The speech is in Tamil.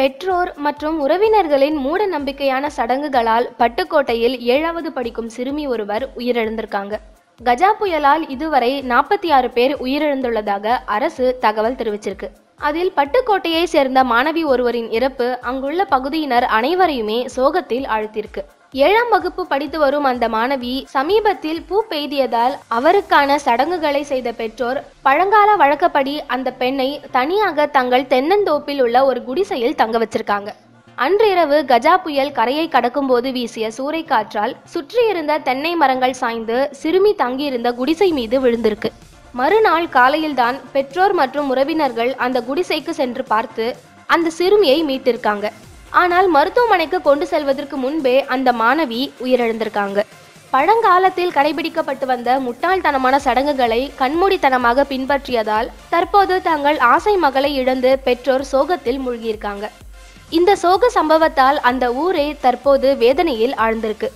பெற்றோர் மற்றும் உறவினர்களின் மூட நம்பிக்கையான சடங்குகளால் பட்டுக்கோட்டையில் ஏழாவது படிக்கும் சிறுமி ஒருவர் உயிரிழந்திருக்காங்க. கஜா புயலால் இதுவரை நாற்பத்தி ஆறு பேர் உயிரிழந்துள்ளதாக அரசு தகவல் தெரிவிச்சிருக்கு. அதில் பட்டுக்கோட்டையை சேர்ந்த மாணவி ஒருவரின் இறப்பு அங்குள்ள பகுதியினர் அனைவரையுமே சோகத்தில் ஆழ்த்திருக்கு ஏழாம் வகுப்பு படித்து வரும் அந்த மாணவி சமீபத்தில் பூ பெய்தியதால் அவருக்கான சடங்குகளை செய்த பெற்றோர் பழங்கால வழக்கப்படி அந்த பெண்ணை தனியாக தங்கள் தென்னந்தோப்பில் உள்ள ஒரு குடிசையில் தங்க வச்சிருக்காங்க. அன்றிரவு கஜா புயல் கரையை கடக்கும்போது வீசிய சூறைக்காற்றால் சுற்றியிருந்த தென்னை மரங்கள் சாய்ந்து சிறுமி தங்கியிருந்த குடிசை மீது விழுந்திருக்கு. மறுநாள் காலையில்தான் பெற்றோர் மற்றும் உறவினர்கள் அந்த குடிசைக்கு சென்று பார்த்து அந்த சிறுமியை மீட்டிருக்காங்க. ஆனால் மருத்துவமனைக்கு கொண்டு செல்வதற்கு முன்பே அந்த மாணவி உயிரிழந்திருக்காங்க. பழங்காலத்தில் கடைபிடிக்கப்பட்டு வந்த முட்டாள்தனமான சடங்குகளை கண்மூடித்தனமாக பின்பற்றியதால் தற்போது தங்கள் ஆசை மகளை இழந்து பெற்றோர் சோகத்தில் மூழ்கியிருக்காங்க. இந்த சோக சம்பவத்தால் அந்த ஊரே தற்போது வேதனையில் ஆழ்ந்திருக்கு.